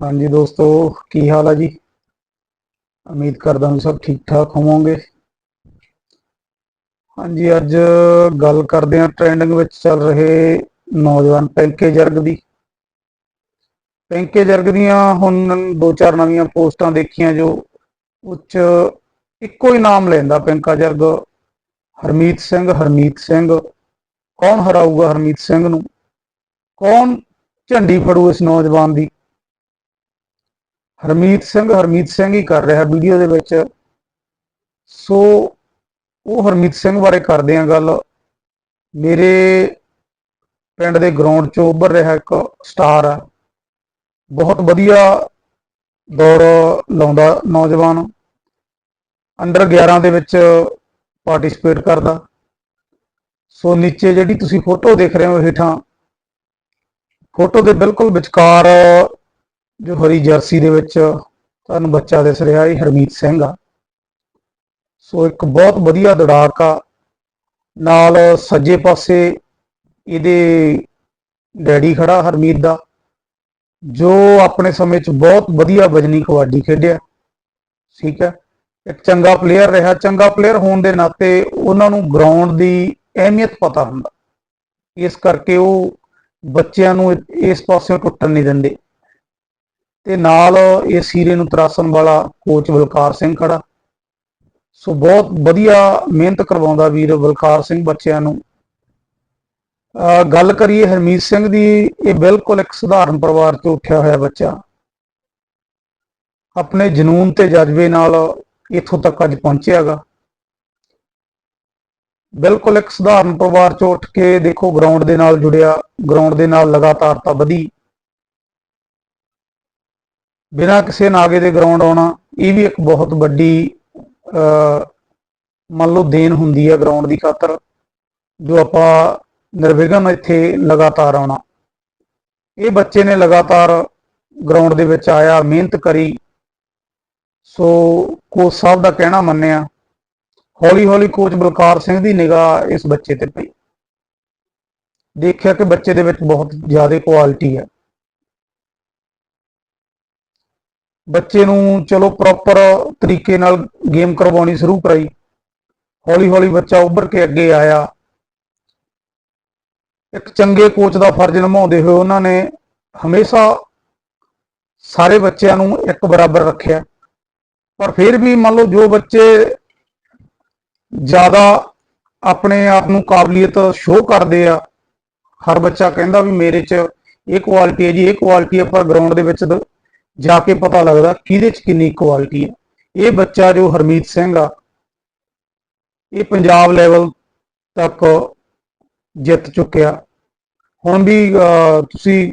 ਹਾਂਜੀ ਦੋਸਤੋ, ਕੀ ਹਾਲ ਹੈ ਜੀ? ਉਮੀਦ ਕਰਦਾ ਹਾਂ ਸਭ ਠੀਕ ਠਾਕ ਹੋਵੋਗੇ। ਹਾਂਜੀ, ਅੱਜ ਗੱਲ ਕਰਦੇ ਹਾਂ ਟ੍ਰੈਂਡਿੰਗ ਵਿੱਚ ਚੱਲ ਰਹੇ ਨੌਜਵਾਨ ਪੈਂਕੇ ਜਰਗ ਦੀ। ਪੈਂਕੇ ਜਰਗ ਦੀਆਂ ਹੁਣ ਦੋ ਚਾਰ ਨਵੀਆਂ ਪੋਸਟਾਂ ਦੇਖੀਆਂ, ਜੋ ਉੱਚ ਇੱਕੋ ਹੀ ਨਾਮ ਲੈਂਦਾ ਪੈਂਕਾ ਜਰਗ। ਹਰਮੀਤ ਸਿੰਘ ਹਰਮੀਤ ਸਿੰਘ। ਕੌਣ ਹਰਾਊਗਾ ਹਰਮੀਤ ਸਿੰਘ ਨੂੰ? ਕੌਣ ਝੰਡੀ ਫੜੂ ਇਸ ਨੌਜਵਾਨ ਦੀ? ਹਰਮੀਤ ਸਿੰਘ ਹਰਮੀਤ ਸਿੰਘ ਹੀ ਕਰ ਰਿਹਾ ਵੀਡੀਓ ਦੇ ਵਿੱਚ। ਸੋ ਉਹ ਹਰਮੀਤ ਸਿੰਘ ਬਾਰੇ ਕਰਦੇ ਆ ਗੱਲ। ਮੇਰੇ ਪਿੰਡ ਦੇ ਗਰਾਊਂਡ 'ਚੋਂ ਉੱਭਰ ਰਿਹਾ ਇੱਕ ਸਟਾਰ ਆ। ਬਹੁਤ ਵਧੀਆ ਦੌੜ ਲਾਉਂਦਾ ਨੌਜਵਾਨ। ਅੰਡਰ 11 ਦੇ ਵਿੱਚ ਪਾਰਟਿਸਿਪੇਟ ਕਰਦਾ। ਸੋ ਨੀਚੇ ਜਿਹੜੀ ਤੁਸੀਂ ਫੋਟੋ ਦੇਖ ਰਹੇ ਹੋ ਹੇਠਾਂ ਫੋਟੋ ਦੇ ਬਿਲਕੁਲ ਵਿਚਕਾਰ ਜੋ ਹਰੀ ਜਰਸੀ ਦੇ ਵਿੱਚ ਤੁਹਾਨੂੰ ਬੱਚਾ ਦਿਸ ਰਿਹਾ ਇਹ ਹਰਮੀਤ ਸਿੰਘ ਆ। ਸੋ ਇੱਕ ਬਹੁਤ ਵਧੀਆ ਦੜਾਕ ਆ ਨਾਲ ਸੱਜੇ ਪਾਸੇ ਇਹਦੇ ਡੈਡੀ ਖੜਾ ਹਰਮੀਤ ਦਾ, ਜੋ ਆਪਣੇ ਸਮੇਂ 'ਚ ਬਹੁਤ ਵਧੀਆ ਵਜਨੀ ਕਬੱਡੀ ਖੇਡਿਆ, ਠੀਕ ਹੈ। ਇੱਕ ਚੰਗਾ ਪਲੇਅਰ ਰਿਹਾ। ਚੰਗਾ ਪਲੇਅਰ ਹੋਣ ਦੇ ਨਾਤੇ ਉਹਨਾਂ ਨੂੰ ਗਰਾਊਂਡ ਦੀ ਅਹਿਮੀਅਤ ਪਤਾ ਹੁੰਦਾ। ਇਸ ਕਰਕੇ ਉਹ ਬੱਚਿਆਂ ਨੂੰ ਇਸ ਪਾਸਿਓਂ ਟੁੱਟਣ ਨਹੀਂ ਦਿੰਦੇ। ਤੇ ਨਾਲ ਇਹ ਸੀਰੇ ਨੂੰ ਤਰਾਸਣ ਵਾਲਾ ਕੋਚ ਬਲਕਾਰ ਸਿੰਘ ਖੜਾ। ਸੋ ਬਹੁਤ ਵਧੀਆ ਮਿਹਨਤ ਕਰਵਾਉਂਦਾ ਵੀਰ ਬਲਕਾਰ ਸਿੰਘ ਬੱਚਿਆਂ ਨੂੰ। ਅਹ ਗੱਲ ਕਰੀਏ ਹਰਮੀਤ ਸਿੰਘ ਦੀ, ਇਹ ਬਿਲਕੁਲ ਇੱਕ ਸਧਾਰਨ ਪਰਿਵਾਰ ਤੋਂ ਉੱਠਿਆ ਹੋਇਆ ਬੱਚਾ। ਆਪਣੇ ਜਨੂਨ ਤੇ ਜਜ਼ਬੇ ਨਾਲ ਇੱਥੋਂ ਤੱਕ ਅੱਜ ਪਹੁੰਚਿਆਗਾ। ਬਿਲਕੁਲ ਇੱਕ ਸਧਾਰਨ ਪਰਿਵਾਰ ਚੋਂ ਉੱਠ ਕੇ ਦੇਖੋ ਗਰਾਊਂਡ ਦੇ ਨਾਲ ਜੁੜਿਆ ਗਰਾਊਂਡ ਦੇ ਨਾਲ ਲਗਾਤਾਰਤਾ ਵਧੀ। ਬਿਨਾਂ ਕਿਸੇ ਨਾਗੇ ਦੇ ਗਰਾਊਂਡ ਆਉਣਾ, ਇਹ ਵੀ ਇੱਕ ਬਹੁਤ ਵੱਡੀ ਅ ਮੰਨ ਲਓ ਦੇਣ ਹੁੰਦੀ ਹੈ ਗਰਾਊਂਡ ਦੀ ਖਾਤਰ, ਜੋ ਆਪਾਂ ਨਿਰਵਿਘਨ ਇੱਥੇ ਲਗਾਤਾਰ ਆਉਣਾ। ਇਹ ਬੱਚੇ ਨੇ ਲਗਾਤਾਰ ਗਰਾਊਂਡ ਦੇ ਵਿੱਚ ਆਇਆ, ਮਿਹਨਤ ਕਰੀ। ਸੋ ਕੋਚ ਸਾਹਿਬ ਦਾ ਕਹਿਣਾ ਮੰਨਿਆ ਹੌਲੀ ਹੌਲੀ ਕੋਚ ਬਲਕਾਰ ਸਿੰਘ ਦੀ ਨਿਗਾਹ ਇਸ ਬੱਚੇ ਤੇ ਪਈ। ਦੇਖਿਆ ਕਿ ਬੱਚੇ ਦੇ ਵਿੱਚ ਬਹੁਤ ਜ਼ਿਆਦਾ ਕੁਆਲਿਟੀ ਹੈ ਬੱਚੇ ਨੂੰ ਚਲੋ ਪ੍ਰੋਪਰ ਤਰੀਕੇ ਨਾਲ ਗੇਮ ਕਰਵਾਉਣੀ ਸ਼ੁਰੂ ਕਰਾਈ। ਹੌਲੀ ਹੌਲੀ ਬੱਚਾ ਉੱਭਰ ਕੇ ਅੱਗੇ ਆਇਆ। ਇੱਕ ਚੰਗੇ ਕੋਚ ਦਾ ਫਰਜ਼ ਨਿਭਾਉਂਦੇ ਹੋਏ ਉਹਨਾਂ ਨੇ ਹਮੇਸ਼ਾ ਸਾਰੇ ਬੱਚਿਆਂ ਨੂੰ ਇੱਕ ਬਰਾਬਰ ਰੱਖਿਆ। ਪਰ ਫਿਰ ਵੀ ਮੰਨ ਲਓ ਜੋ ਬੱਚੇ ਜ਼ਿਆਦਾ ਆਪਣੇ ਆਪ ਨੂੰ ਕਾਬਲੀਅਤ ਸ਼ੋਅ ਕਰਦੇ ਆ, ਹਰ ਬੱਚਾ ਕਹਿੰਦਾ ਵੀ ਮੇਰੇ 'ਚ ਇਹ ਕੁਆਲਿਟੀ ਹੈ ਜੀ, ਇਹ ਕੁਆਲਿਟੀ ਹੈ, ਪਰ ਗਰਾਊਂਡ ਦੇ ਵਿੱਚ ਜਾ ਕੇ ਪਤਾ ਲੱਗਦਾ ਕਿਹਦੇ 'ਚ ਕਿੰਨੀ ਕੁਆਲਿਟੀ ਹੈ। ਇਹ ਬੱਚਾ ਜੋ ਹਰਮੀਤ ਸਿੰਘ ਆ, ਇਹ ਪੰਜਾਬ ਲੈਵਲ ਤੱਕ ਜਿੱਤ ਚੁੱਕਿਆ। ਹੁਣ ਵੀ ਤੁਸੀਂ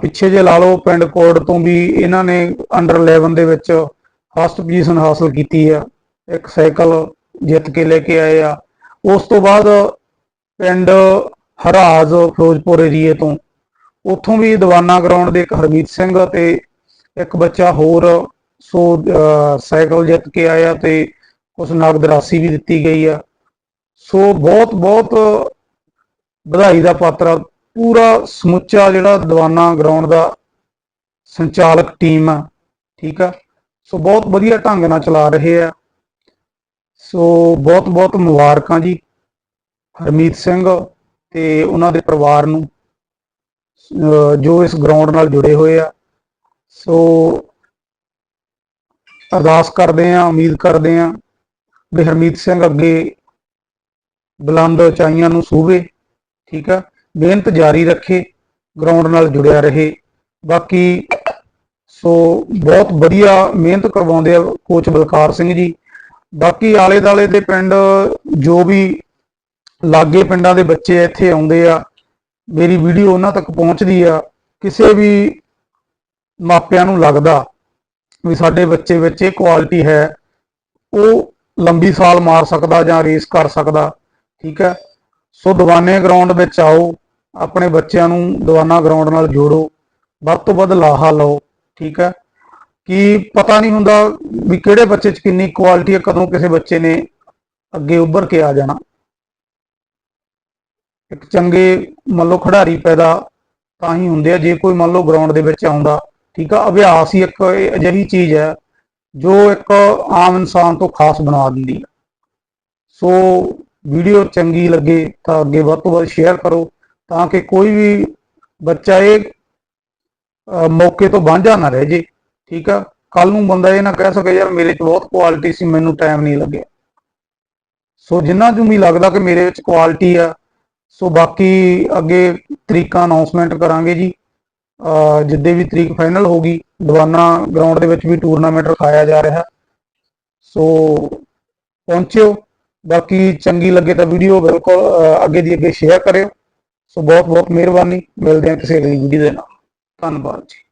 ਪਿੱਛੇ ਜੇ ਲਾ ਲਓ, ਪਿੰਡ ਕੋਟ ਤੋਂ ਵੀ ਇਹਨਾਂ ਨੇ ਅੰਡਰ 11 ਦੇ ਵਿੱਚ ਫਸਟ ਪੋਜੀਸ਼ਨ ਹਾਸਲ ਕੀਤੀ ਆ। ਇੱਕ ਸਾਈਕਲ ਜਿੱਤ ਕੇ ਲੈ ਕੇ ਆਏ ਆ। ਉਸ ਤੋਂ ਬਾਅਦ ਪਿੰਡ ਹਰਾਜ ਫਿਰੋਜ਼ਪੁਰ ਏਰੀਏ ਤੋਂ ਉੱਥੋਂ ਵੀ ਦੀਵਾਨਾ ਗਰਾਊਂਡ ਦੇ ਇੱਕ ਹਰਮੀਤ ਸਿੰਘ ਅਤੇ ਇੱਕ ਬੱਚਾ ਹੋਰ, ਸੋ ਸਾਈਕਲ ਜਿੱਤ ਕੇ ਆਇਆ ਤੇ ਉਸ ਨਗਦ ਰਾਸ਼ੀ ਵੀ ਦਿੱਤੀ ਗਈ ਆ। ਸੋ, ਬਹੁਤ ਬਹੁਤ ਵਧਾਈ ਦਾ ਪਾਤਰ ਆ। ਪੂਰਾ ਸਮੁੱਚਾ ਜਿਹੜਾ ਦੀਵਾਨਾ ਗਰਾਊਂਡ ਦਾ ਸੰਚਾਲਕ ਟੀਮ ਆ, ਠੀਕ ਆ? ਸੋ, ਬਹੁਤ ਵਧੀਆ ਢੰਗ ਨਾਲ ਚਲਾ ਰਹੇ ਆ। ਸੋ, ਬਹੁਤ ਬਹੁਤ ਮੁਬਾਰਕਾਂ ਜੀ ਹਰਮੀਤ ਸਿੰਘ ਤੇ ਉਹਨਾਂ ਦੇ ਪਰਿਵਾਰ ਨੂੰ। ਜੋ ਇਸ ਗਰਾਊਂਡ ਨਾਲ ਜੁੜੇ ਹੋਏ ਆ। ਸੋ ਅਰਦਾਸ ਕਰਦੇ ਆ ਉਮੀਦ ਕਰਦੇ ਆ ਵੀ ਹਰਮੀਤ ਸਿੰਘ ਅੱਗੇ ਬੁਲੰਦ ਉਚਾਈਆਂ ਨੂੰ ਸੂਵੇ ਠੀਕ ਆ? ਮਿਹਨਤ ਜਾਰੀ ਰੱਖੇ ਗਰਾਊਂਡ ਨਾਲ ਜੁੜਿਆ ਰਹੇ। ਬਾਕੀ ਸੋ ਬਹੁਤ ਵਧੀਆ ਮਿਹਨਤ ਕਰਵਾਉਂਦੇ ਆ ਕੋਚ ਬਲਕਾਰ ਸਿੰਘ ਜੀ। ਬਾਕੀ ਆਲੇ ਦਾਲੇ ਦੇ ਪਿੰਡ ਜੋ ਵੀ ਲਾਗੇ ਪਿੰਡਾਂ ਦੇ ਬੱਚੇ ਇੱਥੇ ਆਉਂਦੇ ਆ ਮੇਰੀ ਵੀਡੀਓ ਉਹਨਾਂ ਤੱਕ ਪਹੁੰਚਦੀ ਆ, ਕਿਸੇ ਵੀ ਮਾਪਿਆਂ ਨੂੰ ਲੱਗਦਾ ਵੀ ਸਾਡੇ ਬੱਚੇ ਵਿੱਚ ਇਹ ਕੁਆਲਿਟੀ ਹੈ, ਉਹ ਲੰਬੀ ਸਾਲ ਮਾਰ ਸਕਦਾ ਜਾਂ ਰੇਸ ਕਰ ਸਕਦਾ, ਠੀਕ ਹੈ? ਸੋ ਦੀਵਾਨੇ ਗਰਾਊਂਡ ਵਿੱਚ ਆਓ, ਆਪਣੇ ਬੱਚਿਆਂ ਨੂੰ ਦੀਵਾਨਾ ਗਰਾਊਂਡ ਨਾਲ ਜੋੜੋ, ਵੱਧ ਤੋਂ ਵੱਧ ਲਾਹਾ ਲਓ, ਠੀਕ ਹੈ? ਕਿ ਪਤਾ ਨਹੀਂ ਹੁੰਦਾ ਵੀ ਕਿਹੜੇ ਬੱਚੇ 'ਚ ਕਿੰਨੀ ਕੁਆਲਿਟੀ ਹੈ, ਕਦੋਂ ਕਿਸੇ ਬੱਚੇ ਨੇ ਅੱਗੇ ਉੱਭਰ ਕੇ ਆ ਜਾਣਾ। ਇੱਕ ਚੰਗੇ ਮੰਨ ਲਓ ਖਿਡਾਰੀ ਪੈਦਾ ਤਾਂ ਹੀ ਹੁੰਦੇ ਆ, ਜੇ ਕੋਈ ਮੰਨ ਲਓ ਗਰਾਊਂਡ ਦੇ ਵਿੱਚ ਆਉਂਦਾ, ਠੀਕ ਆ, ਅਭਿਆਸ ਹੀ ਇੱਕ ਇਹ ਅਜਿਹੀ ਚੀਜ਼ ਹੈ ਜੋ ਇੱਕ ਆਮ ਇਨਸਾਨ ਤੋਂ ਖਾਸ ਬਣਾ ਦਿੰਦੀ ਹੈ। ਸੋ ਵੀਡੀਓ ਚੰਗੀ ਲੱਗੇ ਤਾਂ ਅੱਗੇ ਵੱਧ ਤੋਂ ਵੱਧ ਸ਼ੇਅਰ ਕਰੋ ਤਾਂ ਕਿ ਕੋਈ ਵੀ ਬੱਚਾ ਇਹ ਮੌਕੇ ਤੋਂ ਵਾਂਝਾ ਨਾ ਰਹਿ ਜੇ, ਠੀਕ ਆ। ਕੱਲ ਨੂੰ ਬੰਦਾ ਇਹ ਨਾ ਕਹਿ ਸਕੇ, ਯਾਰ ਮੇਰੇ 'ਚ ਬਹੁਤ ਕੁਆਲਿਟੀ ਸੀ, ਮੈਨੂੰ ਟਾਈਮ ਨਹੀਂ ਲੱਗਿਆ। ਸੋ ਜਿੰਨਾ ਨੂੰ ਲੱਗਦਾ ਕਿ ਮੇਰੇ ਵਿੱਚ ਕੁਆਲਿਟੀ ਆ ਸੋ ਬਾਕੀ ਅੱਗੇ ਤਰੀਕਾਂ ਅਨਾਉਂਸਮੈਂਟ ਕਰਾਂਗੇ ਜੀ। ਅਹ ਜਿੱਦੇ ਵੀ ਤਰੀਕ ਫਾਈਨਲ ਹੋ ਗਈ, ਦਵਾਨਾ ਗਰਾਊਂਡ ਦੇ ਵਿੱਚ ਵੀ ਟੂਰਨਾਮੈਂਟ ਰਖਾਇਆ ਜਾ ਰਿਹਾ। ਸੋ ਪਹੁੰਚਿਓ। ਬਾਕੀ ਚੰਗੀ ਲੱਗੇ ਤਾਂ ਵੀਡੀਓ ਬਿਲਕੁਲ ਅੱਗੇ ਦੀ ਅੱਗੇ ਸ਼ੇਅਰ ਕਰਿਓ। ਸੋ ਬਹੁਤ ਬਹੁਤ ਮਿਹਰਬਾਨੀ। ਮਿਲਦੇ ਹਾਂ ਕਿਸੇ ਅਗਲੀ ਵੀਡੀਓ ਦੇ ਨਾਲ। ਧੰਨਵਾਦ ਜੀ।